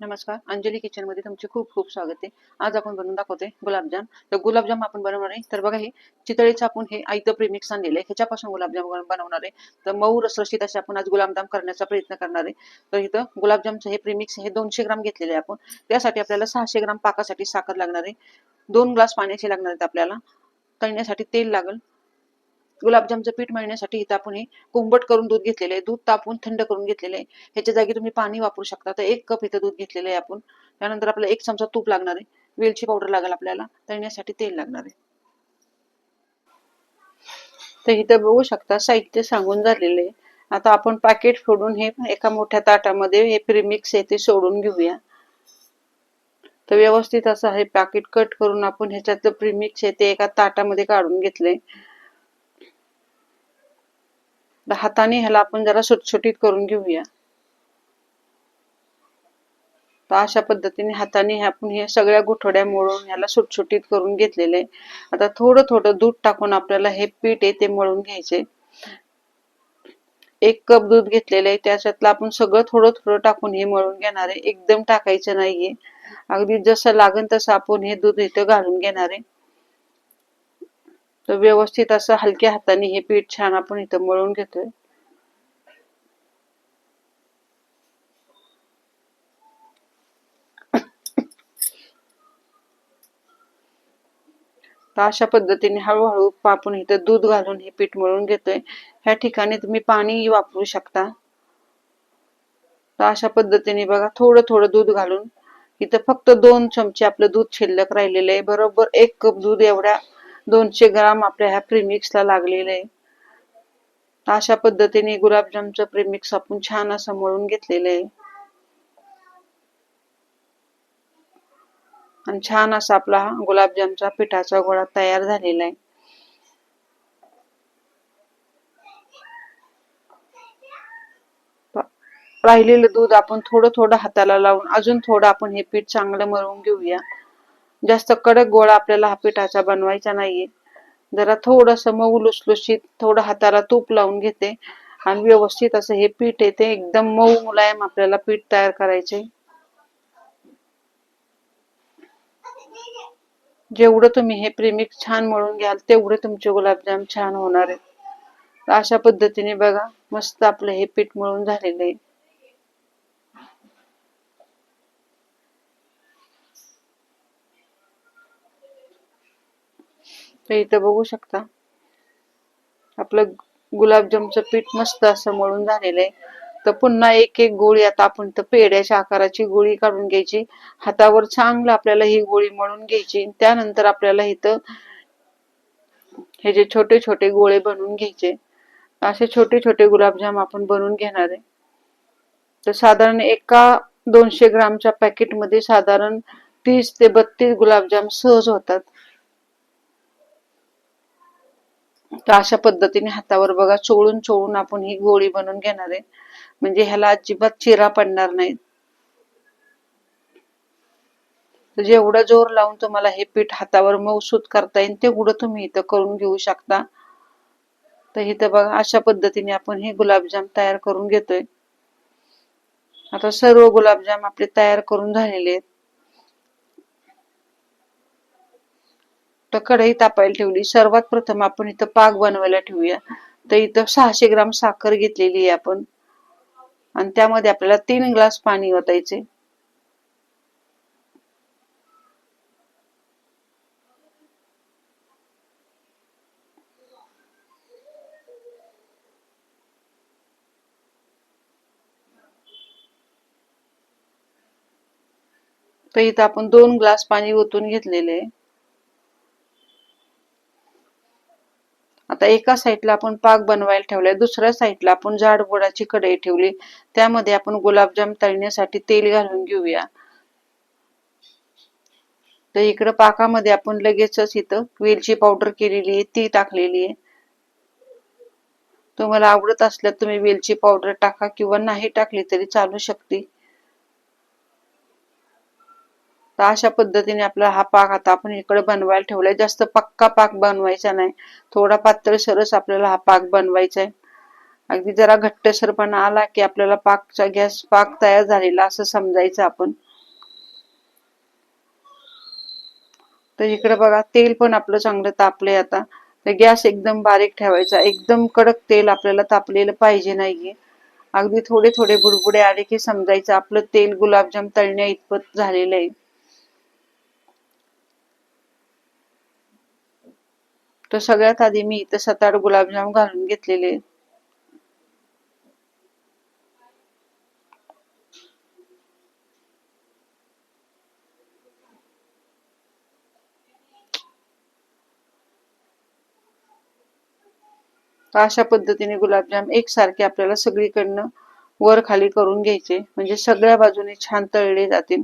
नमस्कार. अंजली किचनमध्ये तुमचे खूप खूप स्वागत आहे. आज आपण बनवून दाखवतोय गुलाबजाम. तर गुलाबजाम आपण बनवणार आहे. तर बघा हे चितळेचं आपण हे आयतं प्रेमिक्स आणलेलं आहे ह्याच्यापासून गुलाबजाम बनवणार आहे. तर मऊ रसरशीत असे आपण आज गुलाबजाम करण्याचा प्रयत्न करणार आहे. तर इथं गुलाबजामचं हे प्रेमिक्स हे दोनशे ग्राम घेतलेले आहे आपण. त्यासाठी आपल्याला सहाशे ग्राम पाकासाठी साखर लागणार आहे. दोन ग्लास पाण्याचे लागणार आहेत आपल्याला. तळण्यासाठी तेल लागल. गुलाबजामचं पीठ मळण्यासाठी इथं आपण हे कोंबट करून दूध घेतलेलं आहे. दूध तापून थंड करून घेतलेलं आहे. ह्याच्या जागी तुम्ही पाणी वापरू शकता. तर एक कप इथं दूध घेतलेलं आहे आपण. त्यानंतर आपल्याला एक चमचा तूप लागणार आहे. वेलची पावडर लागेल आपल्याला. तळण्यासाठी तेल लागणार आहे. तर इथं बघू शकता साहित्य सांगून झालेलं आहे. आता आपण पॅकेट फोडून हे एका मोठ्या ताटामध्ये हे प्रीमिक्स आहे ते सोडून घेऊया. तर व्यवस्थित असं हे पॅकेट कट करून आपण ह्याच्यातलं प्रीमिक्स आहे ते एका ताटामध्ये काढून घेतलंय. हाताने ह्याला आपण जरा सुटसुटीत करून घेऊया. तर अशा पद्धतीने हाताने आपण हे सगळ्या गुठोड्या मळून ह्याला सुटसुटीत करून घेतलेले आता थोडं थोडं दूध टाकून आपल्याला हे पीठ आहे ते मळून घ्यायचे. एक कप दूध घेतलेलं आहे. त्याच्यातलं आपण सगळं थोडं थोडं टाकून हे मळून घेणार आहे. एकदम टाकायचं नाहीये. अगदी जसं लागेल तसं आपण हे दूध इथं घालून घेणार आहे. तर व्यवस्थित असं हलक्या हाताने हे पीठ छान आपण इथं मळून घेतोय. तर अशा पद्धतीने हळूहळू आपण इथं दूध घालून हे पीठ मळून घेतोय. ह्या ठिकाणी तुम्ही पाणी वापरू शकता. तर अशा पद्धतीने बघा थोडं थोडं दूध घालून. इथं फक्त दोन चमचे आपलं दूध शिल्लक राहिलेलं आहे. बरोबर एक कप दूध एवढ्या दोनशे ग्राम आपल्या ह्या प्रीमिक्सला लागलेलं आहे. अशा पद्धतीने गुलाबजामचं प्रीमिक्स आपण छान असं मळून घेतलेलं आहे. आणि छान असा आपला गुलाबजामचा पिठाचा गोळा तयार झालेला आहे. राहिलेलं दूध आपण थोडं थोडं हाताला लावून अजून थोडं आपण हे पीठ चांगलं मळून घेऊया. जास्त कडक गोळा आपल्याला हा पिठाचा बनवायचा नाहीये. जरा थोडस मऊ लुसलुशीत थोडं हाताला तूप लावून घेते आणि व्यवस्थित असं हे पीठ आहे ते एकदम मऊ मुलायम आपल्याला पीठ तयार करायचे. जेवढं तुम्ही हे प्रेमिक छान मळून घ्याल तेवढे तुमचे गुलाबजाम छान होणार आहेत. अशा पद्धतीने बघा मस्त आपलं हे पीठ मळून झालेलं आहे. तर इथं बघू शकता. आपलं गुलाबजामचं पीठ मस्त असं मळून झालेलं आहे. तर पुन्हा एक एक गोळी आता आपण तर पेड्याच्या आकाराची गोळी काढून घ्यायची. हातावर चांगलं आपल्याला ही गोळी मळून घ्यायची. त्यानंतर आपल्याला इथं हे जे छोटे छोटे गोळे बनवून घ्यायचे. असे छोटे छोटे गुलाबजाम आपण बनवून घेणार आहे. तर साधारण एका दोनशे ग्रामच्या पॅकेटमध्ये साधारण तीस ते बत्तीस गुलाबजाम सहज होतात. तर अशा पद्धतीने हातावर बघा चोळून चोळून आपण ही गोळी बनवून घेणार आहे. म्हणजे ह्याला अजिबात चिरा पडणार नाही. जेवढा जोर लावून तुम्हाला हे पीठ हातावर मऊसूत करता येईल तेवढं तुम्ही इथं करून घेऊ शकता. तर इथं बघा अशा पद्धतीने आपण हे गुलाबजाम तयार करून घेतोय. आता सर्व गुलाबजाम आपले तयार करून झालेले आहेत. तर कढई तापायला ठेवली. सर्वात प्रथम आपण इथं पाक बनवायला ठेवूया. तर इथं सहाशे ग्राम साखर घेतलेली आहे आपण. आणि त्यामध्ये आपल्याला तीन ग्लास पाणी ओतायचे तर इथं आपण दोन ग्लास पाणी ओतून घेतलेले आहे. आता एका साईडला आपण पाक बनवायला ठेवलाय दुसऱ्या साईडला आपण जाडबोडाची कढई ठेवली. त्यामध्ये आपण गुलाबजाम तळण्यासाठी तेल घालून घेऊया. तर इकडं पाकामध्ये आपण लगेचच इथं वेलची पावडर केलेली आहे ती टाकलेली आहे. तुम्हाला आवडत असल्यास तुम्ही वेलची पावडर टाका किंवा नाही टाकली तरी चालू शकते. तर अशा पद्धतीने आपला हा पाक आता आपण इकडे बनवायला ठेवलाय. जास्त पक्का पाक बनवायचा नाही. थोडा पातळसरच आपल्याला हा पाक बनवायचा आहे अगदी जरा घट्टसरपणा आला की आपल्याला पाकचा गॅस पाक तयार झालेला असं समजायचं आपण. तर इकडे बघा तेल पण आपलं चांगलं तापलंय आता. तर गॅस एकदम बारीक ठेवायचा. एकदम कडक तेल आपल्याला तापलेलं पाहिजे नाहीये. अगदी थोडे थोडे बुडबुडे आले की समजायचं. आपलं तेल गुलाबजाम तळण्या इतपत झालेलं आहे तर सगळ्यात आधी मी इथं सात आठ गुलाबजाम घालून घेतलेले. अशा पद्धतीने गुलाबजाम एकसारखे आपल्याला सगळीकडनं वर खाली करून घ्यायचे. म्हणजे सगळ्या बाजूने छान तळले जातील.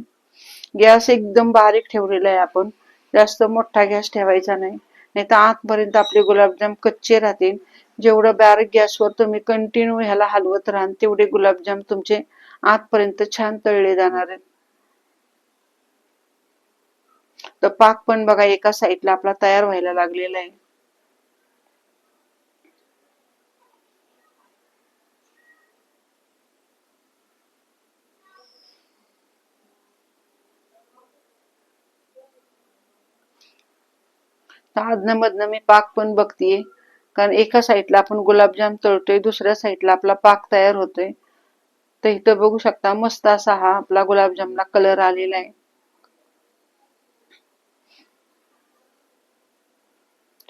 गॅस एकदम बारीक ठेवलेला आहे आपण. जास्त मोठा गॅस ठेवायचा नाही. नाही तर आतपर्यंत आपले गुलाबजाम कच्चे राहतील. जेवढं बारीक गॅसवर तुम्ही कंटिन्यू ह्याला हलवत राहाल तेवढे गुलाबजाम तुमचे आतपर्यंत छान तळले जाणार आहेत. तर पाक पण बघा एका साईडला आपला तयार व्हायला लागलेला आहे. आता अधनं मधनं मी पाक पण बघतीये. कारण एका साईडला आपण गुलाबजाम तळतोय दुसऱ्या साईडला आपला पाक तयार होतोय. तर इथं बघू शकता मस्त असा हा आपला गुलाबजामला कलर आलेला आहे.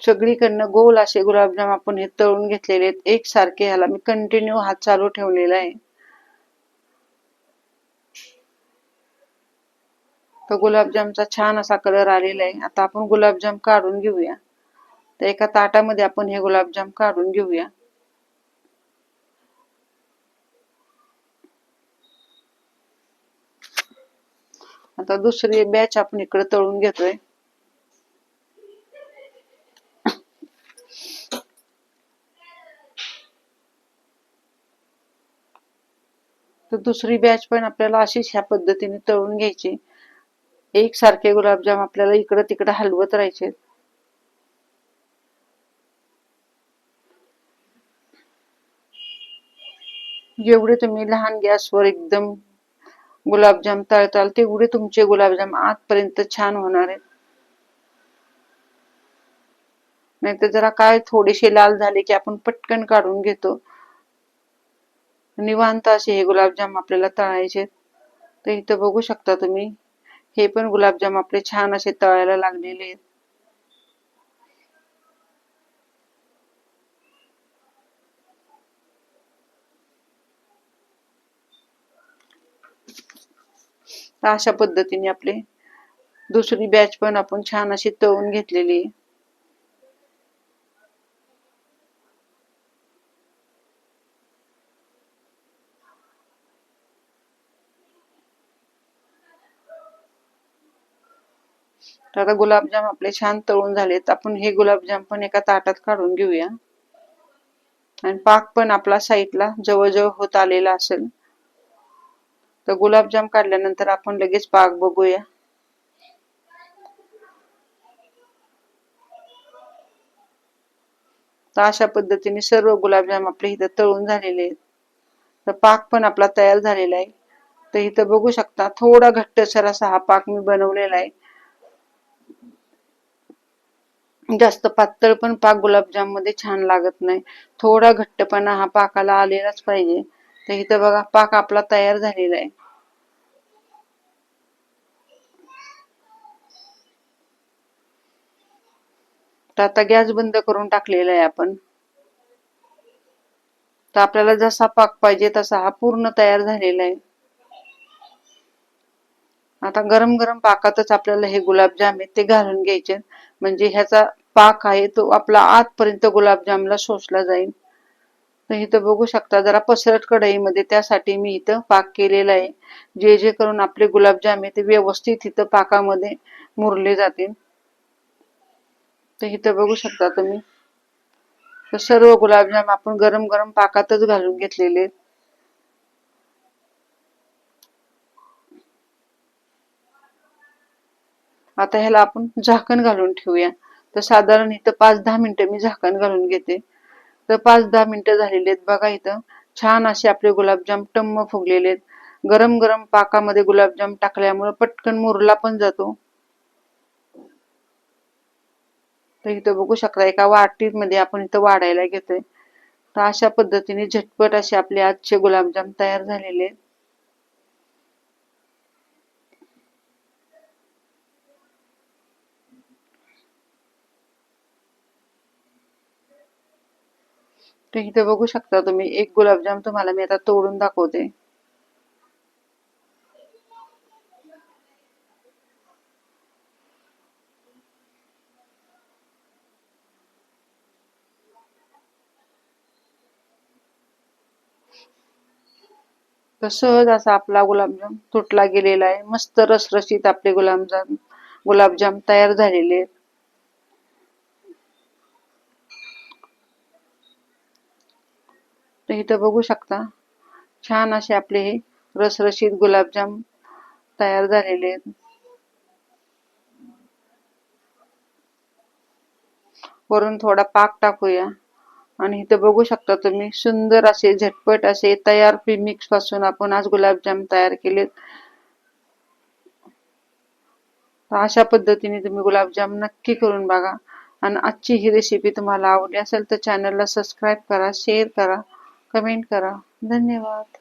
सगळीकडनं गोल असे गुलाबजाम आपण हे तळून घेतलेले आहेत. एकसारखे ह्याला मी कंटिन्यू हात चालू ठेवलेला आहे. तर गुलाबजामचा छान असा कलर आलेला आहे. आता आपण गुलाबजाम काढून घेऊया. तर एका ताटामध्ये आपण हे गुलाबजाम काढून घेऊया. आता दुसरी बॅच आपण इकडे तळून घेतोय. तर दुसरी बॅच पण आपल्याला अशीच ह्या पद्धतीने तळून घ्यायची. एकसारखे गुलाबजाम आपल्याला इकडं तिकडं हलवत राहायचे. जेवढे तुम्ही लहान गॅसवर एकदम गुलाबजाम तळताल तेवढे तुमचे गुलाबजाम आतपर्यंत छान होणार आहेत. नाहीतर जरा काय थोडेसे लाल झाले की आपण पटकन काढून घेतो. निवांत असे हे गुलाबजाम आपल्याला तळायचे तर इथं बघू शकता तुम्ही. हे पण गुलाबजाम आपले छान असे तळायला लागलेले आहेत. अशा पद्धतीने आपले दुसरी बॅच पण आपण छान अशी तळून घेतलेली आहे. तर आता गुलाबजाम आपले छान तळून झालेत. आपण हे गुलाबजाम पण एका ताटात काढून घेऊया. आणि पाक पण आपला साईडला जवळजवळ होत आलेला असेल. तर गुलाबजाम काढल्यानंतर आपण लगेच पाक बघूया. तर अशा पद्धतीने सर्व गुलाबजाम आपले इथं तळून झालेले आहेत. तर पाक पण आपला तयार झालेला आहे. तर इथं बघू शकता थोडा घट्टसर असा हा पाक मी बनवलेला आहे. जास्त पातळ पण पाक गुलाबजाममध्ये छान लागत नाही. थोडा घट्टपणा हा पाकाला आलेलाच पाहिजे. तर इथं बघा पाक आपला तयार झालेला आहे. तर आता गॅस बंद करून टाकलेला आहे आपण. तर आपल्याला जसा पाक पाहिजे तसा हा पूर्ण तयार झालेला आहे. आता गरम गरम पाकातच आपल्याला हे गुलाबजाम आहेत ते घालून घ्यायचे. म्हणजे ह्याचा पाक आहे तो आपला आतपर्यंत गुलाबजामला शोषला जाईल. तर इथं बघू शकता जरा पसरट कढईमध्ये त्यासाठी मी इथं पाक केलेला आहे. जे जे करून आपले गुलाबजाम आहे ते व्यवस्थित इथं पाकामध्ये मुरले जातील. तर इथं बघू शकता तुम्ही. तर सर्व गुलाबजाम आपण गरम गरम पाकातच घालून घेतलेले आता ह्याला आपण झाकण घालून ठेवूया. तर साधारण इथं पाच दहा मिनिटं मी झाकण घालून घेते. तर पाच दहा मिनिटं झालेली आहेत बघा इथं. छान असे आपले गुलाबजाम टम्म फुगलेले आहेत गरम गरम पाकामध्ये गुलाबजाम टाकल्यामुळे पटकन मुरला पण जातो. तर इथं बघू शकता एका वाटीमध्ये आपण इथं वाढायला घेतोय. तर अशा पद्धतीने झटपट असे आपले आजचे गुलाबजाम तयार झालेले आहेत. तर इथे बघू शकता तुम्ही एक गुलाबजाम तुम्हाला मी आता तोडून दाखवते. तर सहज असा आपला गुलाबजाम तुटला गेलेला आहे. मस्त रसरशीत आपले गुलाबजाम गुलाबजाम तयार झालेले आहेत. तर इथं बघू शकता. छान असे आपले हे रसरशीत गुलाबजाम तयार झालेले आहेत. वरून थोडा पाक टाकूया. आणि इथं बघू शकता तुम्ही सुंदर असे झटपट असे तयार मिक्सपासून आपण आज गुलाबजाम तयार केलेत. अशा पद्धतीने तुम्ही गुलाबजाम नक्की करून बघा. आणि आजची ही रेसिपी तुम्हाला आवडली असेल तर चॅनलला सबस्क्राईब करा शेअर करा. कमेंट करा. धन्यवाद.